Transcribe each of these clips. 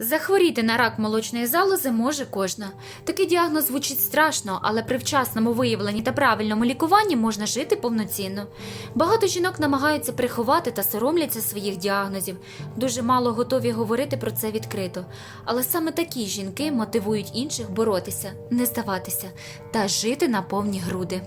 Захворіти на рак молочної залози може кожна. Такий діагноз звучить страшно, але при вчасному виявленні та правильному лікуванні можна жити повноцінно. Багато жінок намагаються приховати та соромляться своїх діагнозів. Дуже мало готові говорити про це відкрито. Але саме такі жінки мотивують інших боротися, не здаватися та жити на повні груди.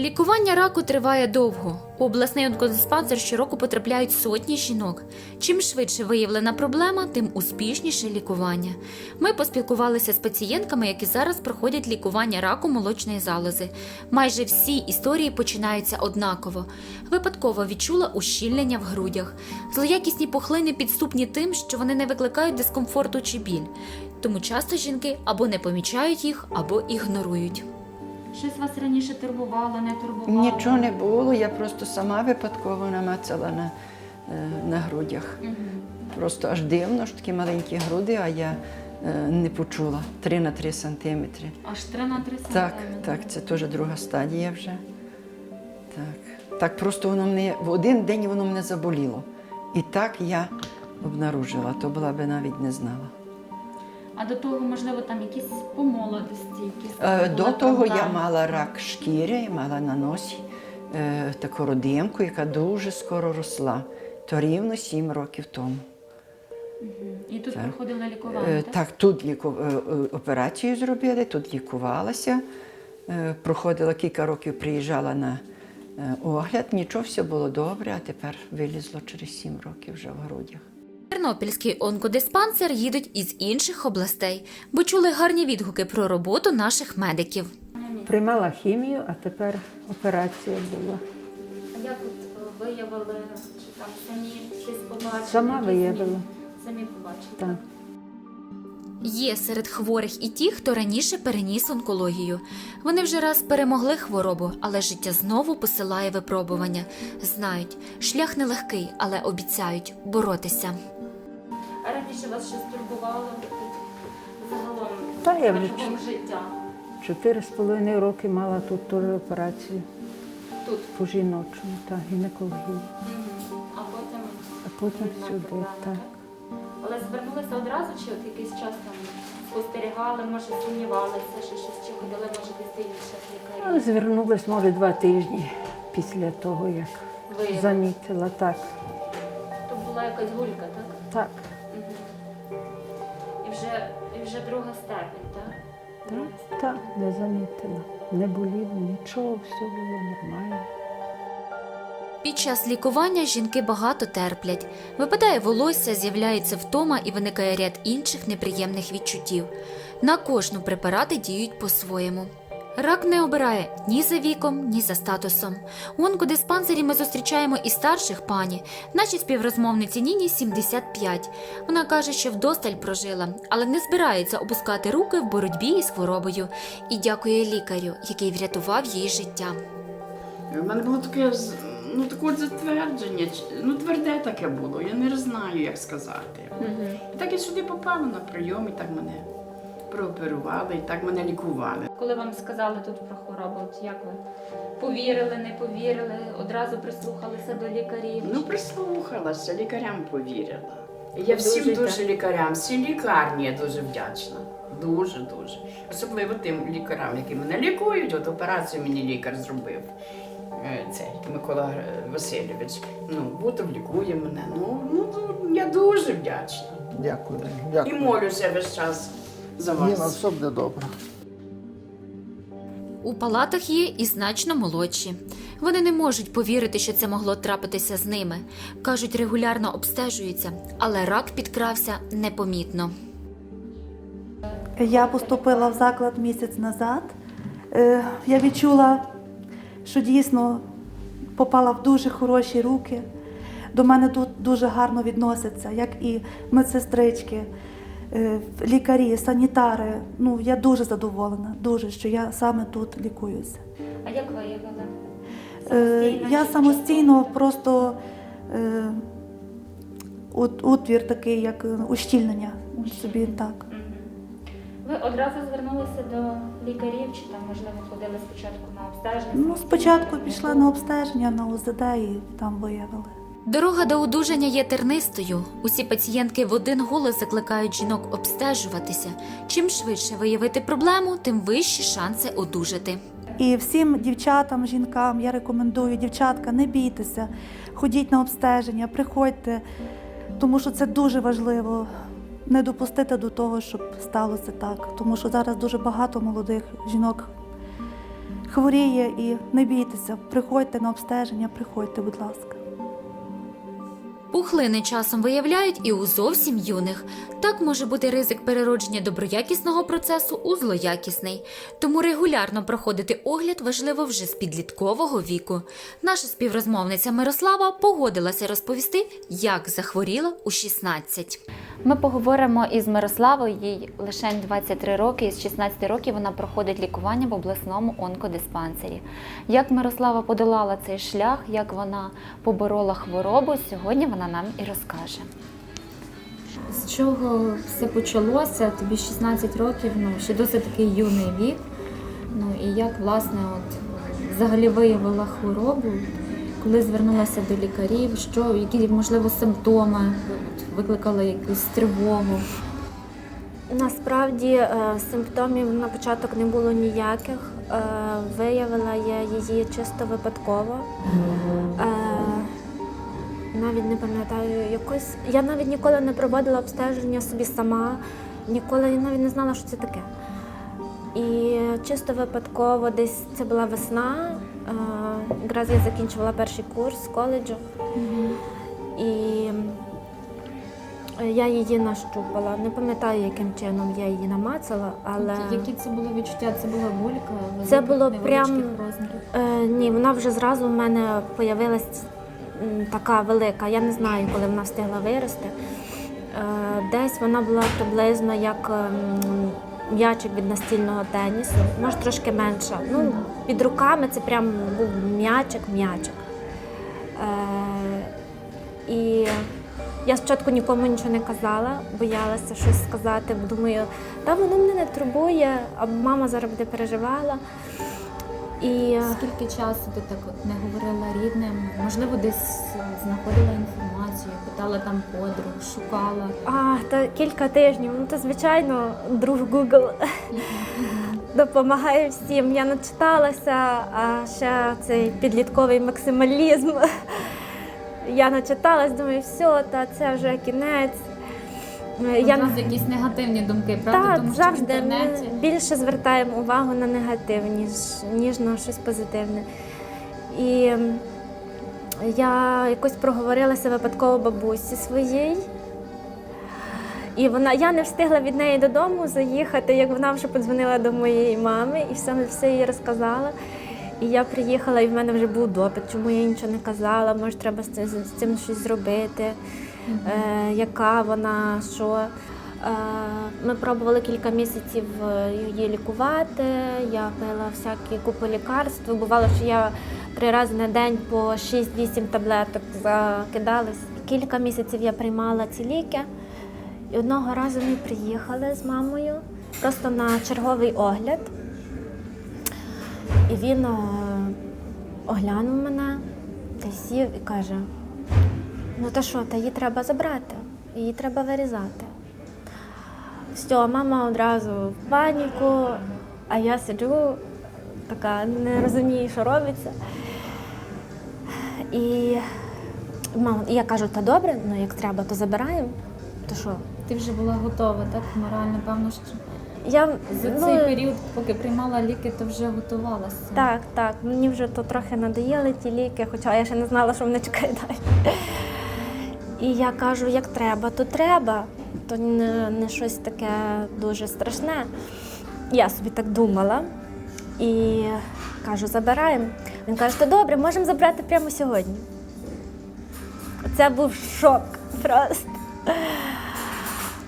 Лікування раку триває довго. У обласний онкодиспансер щороку потрапляють сотні жінок. Чим швидше виявлена проблема, тим успішніше лікування. Ми поспілкувалися з пацієнтками, які зараз проходять лікування раку молочної залози. Майже всі історії починаються однаково. Випадково відчула ущільнення в грудях. Злоякісні пухлини підступні тим, що вони не викликають дискомфорту чи біль. Тому часто жінки або не помічають їх, або ігнорують. Щось вас раніше турбувало, не турбувало? Нічого не було, я просто сама випадково намацала на, е, на грудях. Просто аж дивно, що такі маленькі груди, а я е, не почула 3 на 3 сантиметри. Аж 3 на 3 Так, так, це теж друга стадія вже. Так. так просто воно мене в один день воно мене заболіло. І так я обнаружила, то була би навіть не знала. А до того, можливо, там якісь по молодості, якісь Е, До були того я проблеми? мала рак шкіри, я мала на носі е, таку родимку, яка дуже скоро росла. То рівно сім років тому. І тут Так. проходили лікування, Е, так? Так, тут ліку... е, е, операцію зробили, тут лікувалася. Е, Проходила кілька років, приїжджала на е, огляд. Нічого, все було добре, а тепер вилізло через сім років вже в грудях. Тернопільський онкодиспансер їдуть із інших областей, бо чули гарні відгуки про роботу наших медиків. Приймала хімію, а тепер операція була. А як от виявили, чи там самі щось побачили? Сама виявила. Самі побачили. Так. Є серед хворих і ті, хто раніше переніс онкологію. Вони вже раз перемогли хворобу, але життя знову посилає випробування. Знають, шлях нелегкий, але обіцяють боротися. Вас щось турбувало загалом Та я вже протягом життя? чотири з половиною роки мала тут теж операцію Тут. по жіночому та гінекології. А потім А потім сюди. Так. Але звернулися одразу, чи от якийсь час там спостерігали, може сумнівалися, що щось чи ходили, може десь до інших лікарів. Ну, Звернулась, може, два тижні після того, як Виявили. замітила. Так. То була якась гулька, так? Так. Вже, і вже друга степень, так? Друга степень. Так, не замітила. Не боліло, нічого, все було нормально. Під час лікування жінки багато терплять. Випадає волосся, з'являється втома і виникає ряд інших неприємних відчуттів. На кожну препарати діють по-своєму. Рак не обирає ні за віком, ні за статусом. У онкодиспансері ми зустрічаємо і старших пані, нашій співрозмовниці Ніні 75. Вона каже, що вдосталь прожила, але не збирається опускати руки в боротьбі із хворобою і дякує лікарю, який врятував їй життя. У мене було таке ну, таке затвердження, ну тверде таке було, я не знаю, як сказати. І так я сюди попала на прийом, і так мене прооперували, і так мене лікували. Коли вам сказали тут про хворобу, от як ви повірили, не повірили, одразу прислухалися до лікарів? Ну, прислухалася, лікарям повірила. Я всім Дуже, дуже лікарям, всій лікарні я дуже вдячна. Дуже дуже. Особливо тим лікарям, які мене лікують. От операцію мені лікар зробив. е, Цей Микола Васильович. Ну, Бутов лікує мене. Ну, ну я дуже вдячна. Дякую. І молюся весь час за Ні, на все буде добре. У палатах є і значно молодші. Вони не можуть повірити, що це могло трапитися з ними. Кажуть, регулярно обстежуються, але рак підкрався непомітно. Я поступила в заклад місяць назад. Е, Я відчула, що дійсно попала в дуже хороші руки. До мене тут дуже гарно відносяться, як і медсестрички, лікарі, санітари. Ну, я дуже задоволена, дуже, що я саме тут лікуюся. А як виявили? Е, Я самостійно просто е, от- отвір такий, як е, ущільнення собі так. Ви одразу звернулися до лікарів, чи там, можливо, ходили спочатку на обстеження? Ну, спочатку пішла на обстеження на УЗД і там виявили. Дорога до одужання є тернистою. Усі пацієнтки в один голос закликають жінок обстежуватися. Чим швидше виявити проблему, тим вищі шанси одужати. І всім дівчатам, жінкам я рекомендую, дівчатка, не бійтеся, ходіть на обстеження, приходьте, тому що це дуже важливо. Не допустити до того, щоб сталося так. Тому що зараз дуже багато молодих жінок хворіє і не бійтеся, приходьте на обстеження, приходьте, будь ласка. Пухлини часом виявляють і у зовсім юних. Так може бути ризик переродження доброякісного процесу у злоякісний. Тому регулярно проходити огляд важливо вже з підліткового віку. Наша співрозмовниця Мирослава погодилася розповісти, як захворіла у 16. Ми поговоримо із Мирославою, їй лише 23 роки, і з 16 років вона проходить лікування в обласному онкодиспансері. Як Мирослава подолала цей шлях, як вона поборола хворобу, сьогодні вона нам і розкаже. З чого все почалося? Тобі 16 років, ну ще досить такий юний вік. Ну і як власне, от взагалі виявила хворобу, коли звернулася до лікарів, що які можливо симптоми викликали якусь тривогу. Насправді е, симптомів на початок не було ніяких. Е, Виявила я її чисто випадково. Е, Навіть не пам'ятаю якось. Я навіть ніколи не проводила обстеження собі сама, ніколи я навіть не знала, що це таке. І чисто випадково, десь це була весна. Е, Якраз я закінчувала перший курс коледжу. І я її нащупала. Не пам'ятаю, яким чином я її намацала, але Які це було відчуття? Це була болька? Це було прям- е, ні, вона вже зразу в мене появилась м, така велика. Я не знаю, коли вона встигла вирости. Е, Десь вона була приблизно як ем, м'ячик від настільного тенісу, може трошки менше. Ну, під руками це прям був м'ячик, м'ячик. Е, І я спочатку нікому нічого не казала, боялася щось сказати, бо думаю, та воно мене не турбує, а мама зараз буде переживала. І Скільки часу ти так не говорила рідним? Можливо, десь е, знаходила інформацію, питала там подруг, шукала. а, та кілька тижнів, ну то звичайно, друг Google допомагає всім. Я начиталася, а ще цей підлітковий максималізм. Я начиталась, думаю, все, та це вже кінець. Е, Я Одразу якісь негативні думки, правда? Так, Тому що в завжди інтернеті ми більше звертаємо увагу на негатив, ніж, ніж на щось позитивне. І я якось проговорилася випадково бабусі своїй. І вона, я не встигла від неї додому заїхати, як вона вже подзвонила до моєї мами і все, все їй розказала. І я приїхала, і в мене вже був допит, чому я нічого не казала, може, треба з цим, щось зробити, яка вона, що. Е, Ми пробували кілька місяців е, її лікувати. Я пила всякі купи лікарств. Бувало, що я три рази на день по 6-8 таблеток закидалась. Кілька місяців я приймала ці ліки. І одного разу ми приїхали з мамою просто на черговий огляд. І він е, оглянув мене та сів і каже: ну та що, та її треба забрати, її треба вирізати. Все, мама одразу в паніку, а я сиджу, така не розумію, що робиться. І мама, і я кажу, та добре, ну як треба, то забираємо. То що? ти вже була готова, так? Морально, певно, що Я, за ну, цей період, поки приймала ліки, то вже готувалася. Так, так. Мені вже то трохи надоїли ті ліки, хоча я ще не знала, що мене чекає далі. І я кажу, як треба, то треба, то не, не щось таке дуже страшне. Я собі так думала і кажу, забираємо. Він каже, то добре, можемо забрати прямо сьогодні. Це був шок просто.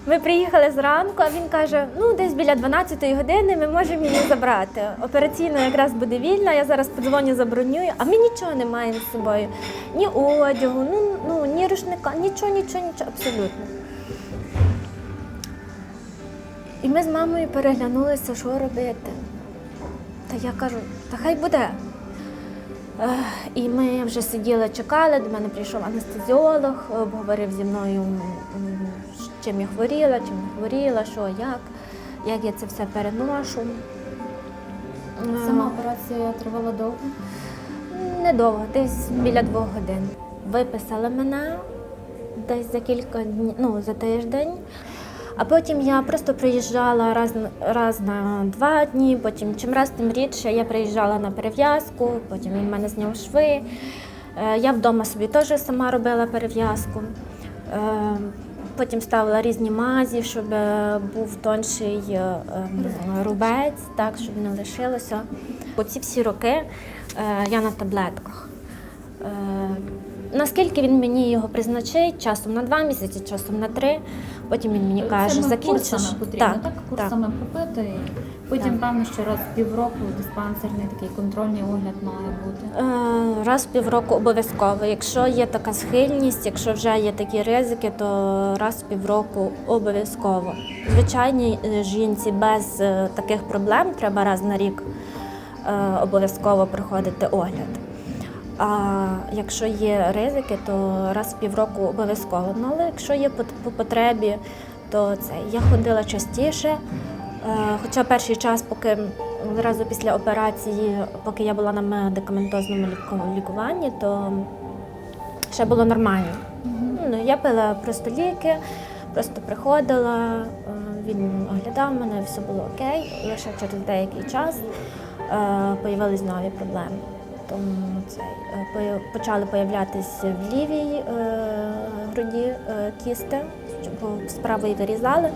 Ми приїхали зранку, а він каже: ну десь біля 12-ї години ми можемо її забрати. Операційна якраз буде вільна, я зараз подзвоню, забронюю, а ми нічого не маємо з собою. Ні одягу, ну, ну ні рушника, нічого, нічого, нічого, абсолютно. І ми з мамою переглянулися, що робити. Та я кажу, та хай буде. І ми вже сиділи, чекали. До мене прийшов анестезіолог, обговорив зі мною, чим я хворіла, чим не хворіла, що як, як я це все переношу. Сама Е, операція тривала довго. Недовго, десь біля двох годин. Виписали мене десь за кілька днів, ну, за тиждень. А потім я просто приїжджала раз, раз на два дні, потім чим раз, тим рідше я приїжджала на перев'язку, потім він мене зняв шви. Е, Я вдома собі теж сама робила перев'язку. Е, Потім ставила різні мазі, щоб е, був тонший ем, рубець, так, щоб не лишилося. Оці всі роки я на таблетках. Наскільки він мені його призначить, часом на два місяці, часом на три. Потім він мені каже, закінчиш. курсами потрібно, так? Курсами попити. І потім, Так. певно, що раз в півроку диспансерний такий контрольний огляд має бути. Е, Раз в півроку обов'язково. Якщо є така схильність, якщо вже є такі ризики, то раз в півроку обов'язково. Звичайній е, жінці без е, таких проблем треба раз на рік е, обов'язково проходити огляд. А якщо є ризики, то раз в півроку обов'язково. Ну, але якщо є по, по потребі, то це я ходила частіше. Е, Хоча перший час, поки зразу після операції, поки я була на медикаментозному лікуванні, то ще було нормально. Ну, я пила просто ліки, просто приходила, е, він оглядав мене, все було окей. Лише через деякий час е, появились нові проблеми. Тому цей, е, почали появлятися в лівій е, груді е, кісти, з правої вирізали.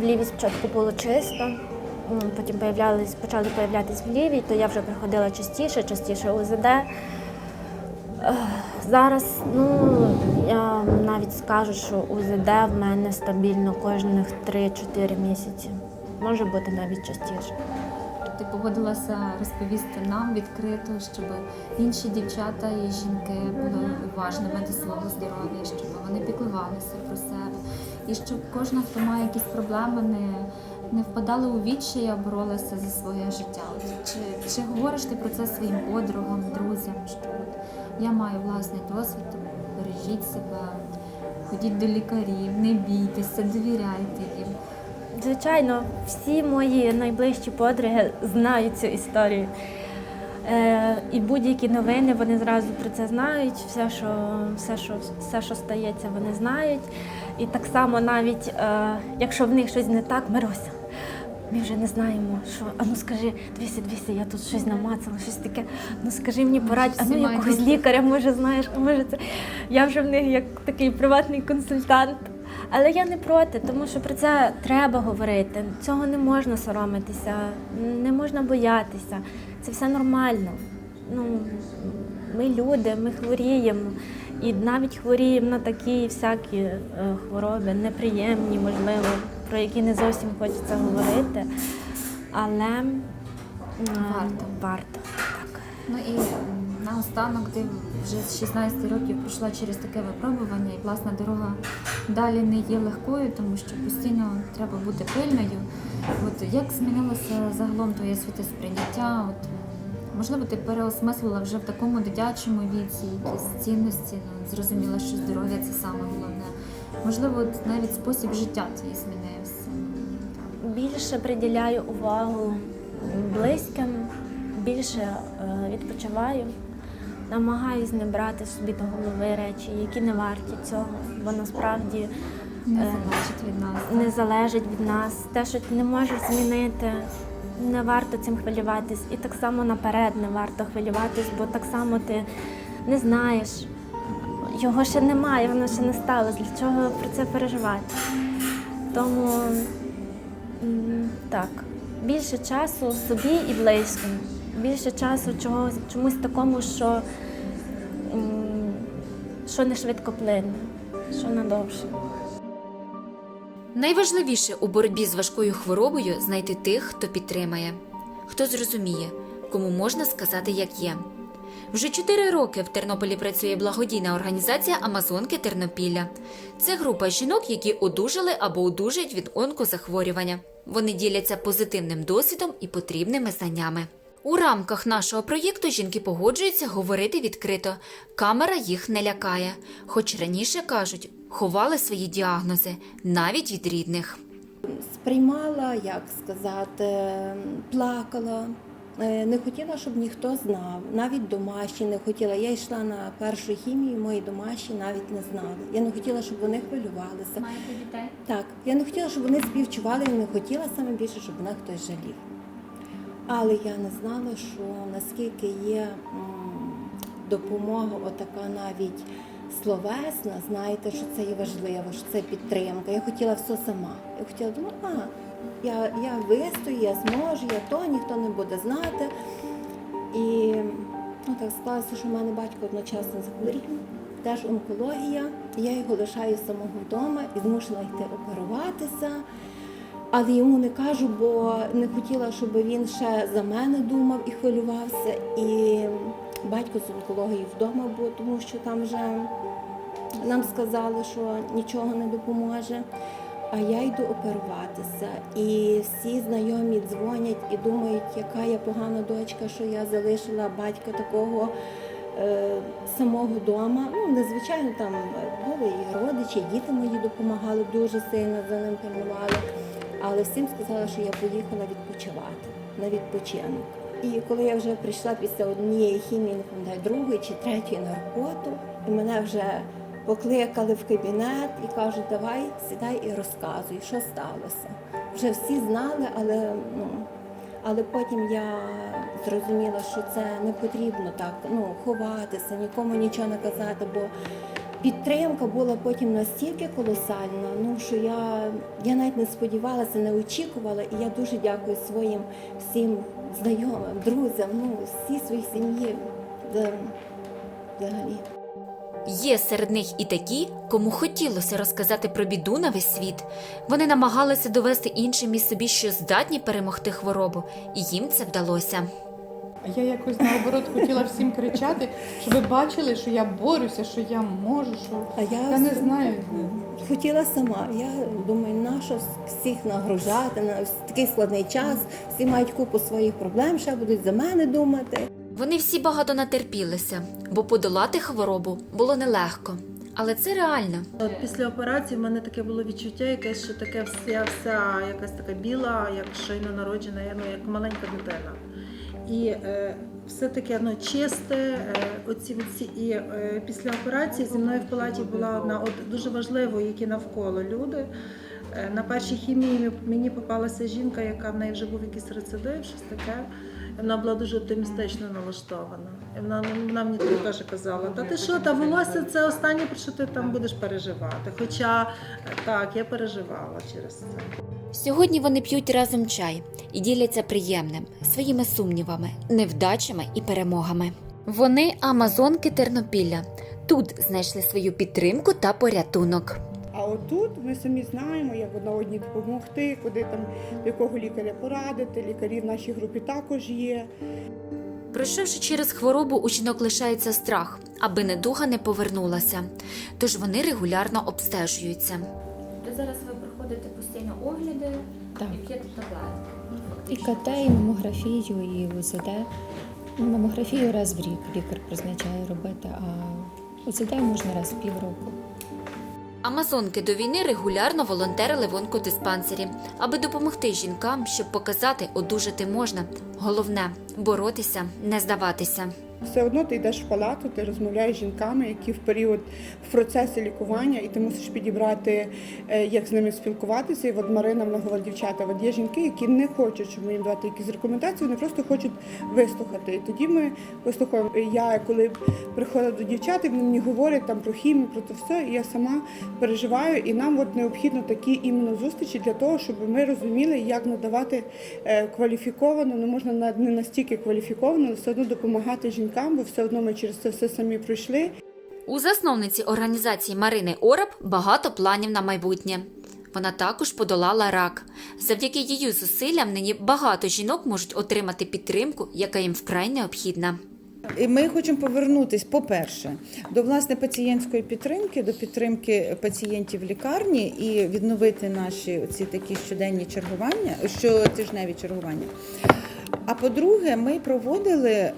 В лівій спочатку було чисто, потім почали появлятися в лівій, то я вже приходила частіше, частіше УЗД. Зараз, ну я навіть скажу, що УЗД в мене стабільно кожних 3-4 місяці. Може бути навіть частіше. Ти погодилася розповісти нам відкрито, щоб інші дівчата і жінки були уважними до свого здоров'я, щоб вони піклувалися про себе. І щоб кожна, хто має якісь проблеми, не, не впадала у відчай, а боролася за своє життя. Чи, чи говориш ти про це своїм подругам, друзям? Що от я маю власний досвід, тому бережіть себе, ходіть до лікарів, не бійтеся, довіряйте їм. Звичайно, всі мої найближчі подруги знають цю історію. Е, і будь-які новини вони зразу про це знають, все, що, все, що, все, що стається, вони знають. І так само навіть е, якщо в них щось не так, Мирося, ми вже не знаємо, що а ну скажи, дивися, дивися, я тут щось намацала, щось таке. Ну скажи мені порадь, а ну якогось лікаря, може, знаєш, а може це. Я вже в них як такий приватний консультант. Але я не проти, тому що про це треба говорити. Цього не можна соромитися, не можна боятися. Це все нормально. Ну, ми люди, ми хворіємо. І навіть хворіємо на такі всякі е, хвороби, неприємні, можливо, про які не зовсім хочеться говорити. Але Варто. варто. Так. Ну і м, наостанок ти вже з 16 років пройшла через таке випробування, і власна дорога далі не є легкою, тому що постійно треба бути пильною. От як змінилося загалом твоє світосприйняття? От можливо, ти переосмислила вже в такому дитячому віці якісь цінності. Ну зрозуміла, що здоров'я це саме головне. Можливо, от навіть спосіб життя твій змінився. Більше приділяю увагу близьким, більше е, відпочиваю, намагаюсь не брати собі до голови речі, які не варті цього, бо насправді Не Е, залежить від нас. не залежить від нас. Те, що ти не можеш змінити, не варто цим хвилюватись. І так само наперед не варто хвилюватись, бо так само ти не знаєш. Його ще немає, воно ще не сталося. Для чого про це переживати? Тому так, більше часу собі і близьким, більше часу чогось, чомусь такому, що, що не швидко плине, що надовше. Найважливіше у боротьбі з важкою хворобою знайти тих, хто підтримає, хто зрозуміє, кому можна сказати, як є. Вже чотири роки в Тернополі працює благодійна організація Амазонки Тернопілля. Це група жінок, які одужали або одужають від онкозахворювання. Вони діляться позитивним досвідом і потрібними знаннями. У рамках нашого проєкту жінки погоджуються говорити відкрито. Камера їх не лякає, хоч раніше кажуть, ховали свої діагнози навіть від рідних. сприймала, як сказати, плакала. Е, Не хотіла, щоб ніхто знав, навіть домашні не хотіла. Я йшла на першу хімію, мої домашні навіть не знали. Я не хотіла, щоб вони хвилювалися. Маєте дітей? Так, я не хотіла, щоб вони співчували, і не хотіла саме більше, щоб мене хтось жалів. Але я не знала, що наскільки є допомога, отака навіть словесна, знаєте, що це є важливо, що це підтримка. Я хотіла все сама. Я хотіла думати, а я, я вистою, я зможу, я то, ніхто не буде знати. І ну, так склалося, що в мене батько одночасно захворів, теж онкологія. Я його лишаю самого вдома і змушена йти оперуватися. Але йому не кажу, бо не хотіла, щоб він ще за мене думав і хвилювався. І батько з онкологією вдома був, тому що там вже нам сказали, що нічого не допоможе. А я йду оперуватися. І всі знайомі дзвонять і думають, яка я погана дочка, що я залишила батька такого е, самого вдома. Ну, незвичайно там були і родичі, і діти мої допомагали дуже сильно за ним пильнували. Але всім сказала, що я поїхала відпочивати на відпочинок. І коли я вже прийшла після однієї хімії, не пам'ятаю, другої чи третьої на роботу, і мене вже покликали в кабінет і кажуть, давай сідай і розказуй, що сталося. Вже всі знали, але ну. Але потім я зрозуміла, що це не потрібно так ну, ховатися, нікому нічого не казати, бо підтримка була потім настільки колосальна, ну що я, я навіть не сподівалася, не очікувала. І я дуже дякую своїм всім знайомим, друзям, ну, всій своїй сім'ї взагалі. Є серед них і такі, кому хотілося розказати про біду на весь світ. Вони намагалися довести іншим і собі, що здатні перемогти хворобу, і їм це вдалося. А я якось наоборот хотіла всім кричати, щоб ви бачили, що я борюся, що я можу, що А я, я не знаю. хотіла сама. Я думаю, нащо всіх нагружати на такий складний час. Всі мають купу своїх проблем, ще будуть за мене думати. Вони всі багато натерпілися, бо подолати хворобу було нелегко. Але це реально. От після операції в мене таке було відчуття, якесь, що таке вся, вся якась така біла, як щойно народжена, ну, як маленька дитина. І е, все таке ну, чисте. Е, оці, оці, і е, після операції зі мною в палаті була одна от, дуже важливо, які навколо люди. Е, на першій хімії мені попалася жінка, яка в неї вже був якийсь рецидив, щось таке. Вона була дуже оптимістично налаштована. І вона, вона мені тоді теж казала, та ти що, та волосся це останнє, про що ти там будеш переживати. Хоча так, я переживала через це. Сьогодні вони п'ють разом чай і діляться приємним, своїми сумнівами, невдачами і перемогами. Вони амазонки Тернопілля. Тут знайшли свою підтримку та порятунок. А отут ми самі знаємо, як одна одній допомогти, куди там до якого лікаря порадити. Лікарі в нашій групі також є. Пройшовши через хворобу, у жінок лишається страх, аби недуга не повернулася. Тож вони регулярно обстежуються. То зараз ви проходите постійно огляди Так. і п'єте таблетки. І КТ, і мамографію, і УЗД. Ну, Мамографію раз в рік лікар призначає робити, а УЗД можна раз в півроку. Амазонки до війни регулярно волонтерили в онкодиспансері, аби допомогти жінкам, щоб показати, одужати можна. Головне боротися, не здаватися. Все одно ти йдеш в палату, ти розмовляєш з жінками, які в період в процесі лікування, і ти мусиш підібрати, е, як з ними спілкуватися. І от Марина вона говорить, дівчата, от є жінки, які не хочуть, щоб ми їм дати якісь рекомендації, вони просто хочуть вислухати. І тоді ми вислухаємо. Я коли приходила до дівчат, вони мені говорять там про хімію, про це все, і я сама переживаю. І нам от необхідно такі іменно зустрічі для того, щоб ми розуміли, як надавати е, кваліфіковано, ну можна не настільки кваліфіковано, але все одно допомагати жінкам, бо все одно ми через це все самі пройшли. У засновниці організації Марини Ораб багато планів на майбутнє. Вона також подолала рак. Завдяки її зусиллям нині багато жінок можуть отримати підтримку, яка їм вкрай необхідна. І ми хочемо повернутися, по-перше, до власне пацієнтської підтримки, до підтримки пацієнтів в лікарні і відновити наші ці такі щоденні чергування, щотижневі чергування. А по-друге, ми проводили е,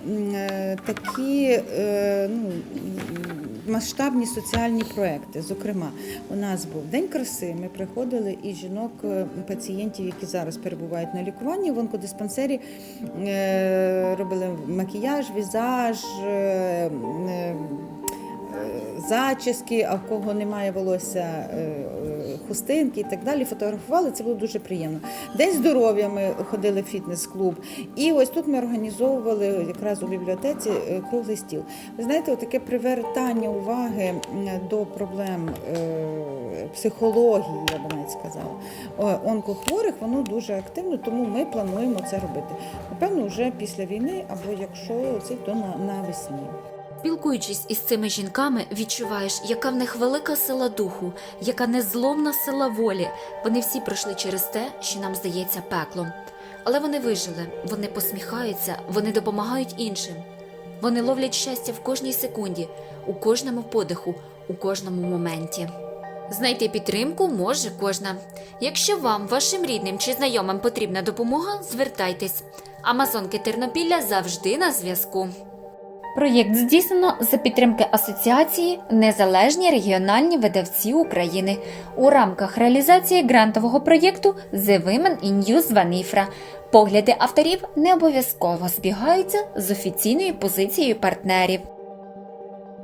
такі е, ну, масштабні соціальні проекти. Зокрема, у нас був День краси. Ми приходили і жінок, е, пацієнтів, які зараз перебувають на лікуванні в онкодиспансері, робили макіяж, візаж. Зачіски, а в кого немає волосся, хустинки і так далі, фотографували. Це було дуже приємно. День здоров'я ми ходили в фітнес-клуб. І ось тут ми організовували якраз у бібліотеці е, круглий стіл. Ви знаєте, таке привертання уваги до проблем е, психології, я би навіть сказала, онкохворих, воно дуже активно, тому ми плануємо це робити. Напевно, вже після війни, або якщо це то на, навесні. Спілкуючись із цими жінками, відчуваєш, яка в них велика сила духу, яка незломна сила волі. Вони всі пройшли через те, що нам здається пеклом. Але вони вижили, вони посміхаються, вони допомагають іншим. Вони ловлять щастя в кожній секунді, у кожному подиху, у кожному моменті. Знайти підтримку може кожна. Якщо вам, вашим рідним чи знайомим потрібна допомога, звертайтесь. Амазонки Тернопілля завжди на зв'язку. Проєкт здійснено за підтримки Асоціації Незалежні регіональні видавці України у рамках реалізації грантового проєкту The Women in News Ванифра. Погляди авторів не обов'язково збігаються з офіційною позицією партнерів.